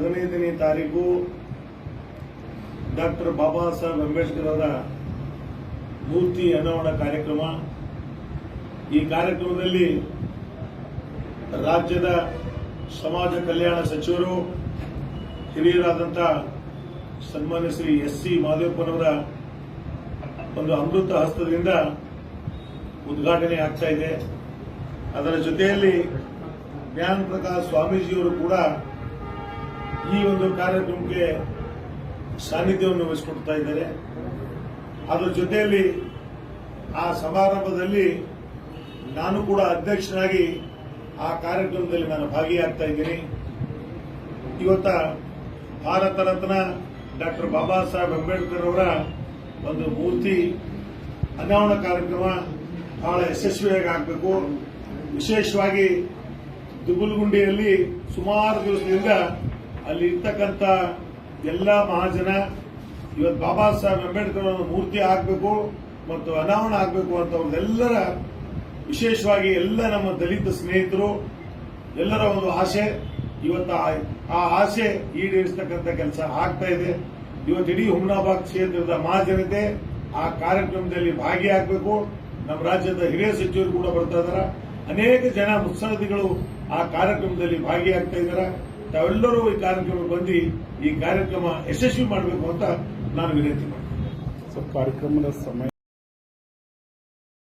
ತಾರೀಕು ಡಾಕ್ಟರ್ ಬಾಬಾ ಸಾಹೇಬ್ ಅಂಬೇಡ್ಕರ್ ಅವರ ಮೂರ್ತಿ ಅನಾವರಣ ಕಾರ್ಯಕ್ರಮ. ಈ ಕಾರ್ಯಕ್ರಮದಲ್ಲಿ ರಾಜ್ಯದ ಸಮಾಜ ಕಲ್ಯಾಣ ಸಚಿವರು ಹಿರಿಯರಾದಂಥ ಸನ್ಮಾನ್ಯ ಶ್ರೀ ಎಸ್ ಸಿ ಮಾದೇವಪ್ಪನವರ ಒಂದು ಅಮೃತ ಹಸ್ತದಿಂದ ಉದ್ಘಾಟನೆ ಆಗ್ತಾ ಇದೆ. ಅದರ ಜೊತೆಯಲ್ಲಿ ಜ್ಞಾನ ಪ್ರಕಾಶ್ ಸ್ವಾಮೀಜಿಯವರು ಕೂಡ ಈ ಒಂದು ಕಾರ್ಯಕ್ರಮಕ್ಕೆ ಸಾನ್ನಿಧ್ಯವನ್ನು ವಹಿಸಿಕೊಡ್ತಾ ಇದ್ದಾರೆ. ಅದರ ಜೊತೆಯಲ್ಲಿ ಆ ಸಮಾರಂಭದಲ್ಲಿ ನಾನು ಕೂಡ ಅಧ್ಯಕ್ಷನಾಗಿ ಆ ಕಾರ್ಯಕ್ರಮದಲ್ಲಿ ನಾನು ಭಾಗಿಯಾಗ್ತಾ ಇದ್ದೀನಿ. ಇವತ್ತ ಭಾರತ ರತ್ನ ಡಾಕ್ಟರ್ ಬಾಬಾ ಸಾಹೇಬ್ ಅಂಬೇಡ್ಕರ್ ಅವರ ಒಂದು ಮೂರ್ತಿ ಅನಾವರಣ ಕಾರ್ಯಕ್ರಮ ಬಹಳ ಯಶಸ್ವಿಯಾಗಿ ಆಗಬೇಕು. ವಿಶೇಷವಾಗಿ ದುಗುಲ್ಗುಂಡಿಯಲ್ಲಿ ಸುಮಾರು ದಿವಸದಿಂದ ಅಲ್ಲಿ ಇರ್ತಕ್ಕಂಥ ಎಲ್ಲ ಮಹಾಜನ, ಇವತ್ತು ಬಾಬಾ ಸಾಹೇಬ್ ಅಂಬೇಡ್ಕರ್ ಅವರ ಮೂರ್ತಿ ಆಗಬೇಕು ಮತ್ತು ಅನಾವರಣ ಆಗಬೇಕು ಅಂತ ಅವ್ರದ್ದೆಲ್ಲರ ವಿಶೇಷವಾಗಿ ಎಲ್ಲ ನಮ್ಮ ದಲಿತ ಸ್ನೇಹಿತರು, ಎಲ್ಲರ ಒಂದು ಆಸೆ. ಇವತ್ತು ಆ- ಆಸೆ ಈಡೇರಿಸತಕ್ಕಂಥ ಕೆಲಸ ಆಗ್ತಾ ಇದೆ. ಇವತ್ತು ಇಡೀ ಹುಮನಾಬಾದ್ ಕ್ಷೇತ್ರದ ಮಹಾಜನತೆ ಆ ಕಾರ್ಯಕ್ರಮದಲ್ಲಿ ಭಾಗಿಯಾಗಬೇಕು. ನಮ್ಮ ರಾಜ್ಯದ ಹಿರಿಯ ಸಚಿವರು ಕೂಡ ಬರ್ತಾ ಇದ್ದಾರೆ ಅನೇಕ ಜನ ಮುತ್ಸಾದಿಗಳು ಆ ಕಾರ್ಯಕ್ರಮದಲ್ಲಿ ಭಾಗಿಯಾಗ್ತಾ ಇದ್ದಾರೆ ತಾವೆಲ್ಲರೂ ಈ ಕಾರ್ಯಕ್ರಮಕ್ಕೆ ಬಂದು ಈ ಕಾರ್ಯಕ್ರಮ ಯಶಸ್ವಿ ಮಾಡಬೇಕು ಅಂತ ನಾನು ವಿನಂತಿ ಮಾಡ್ತೀನಿ. ಕಾರ್ಯಕ್ರಮದ ಸಮಯ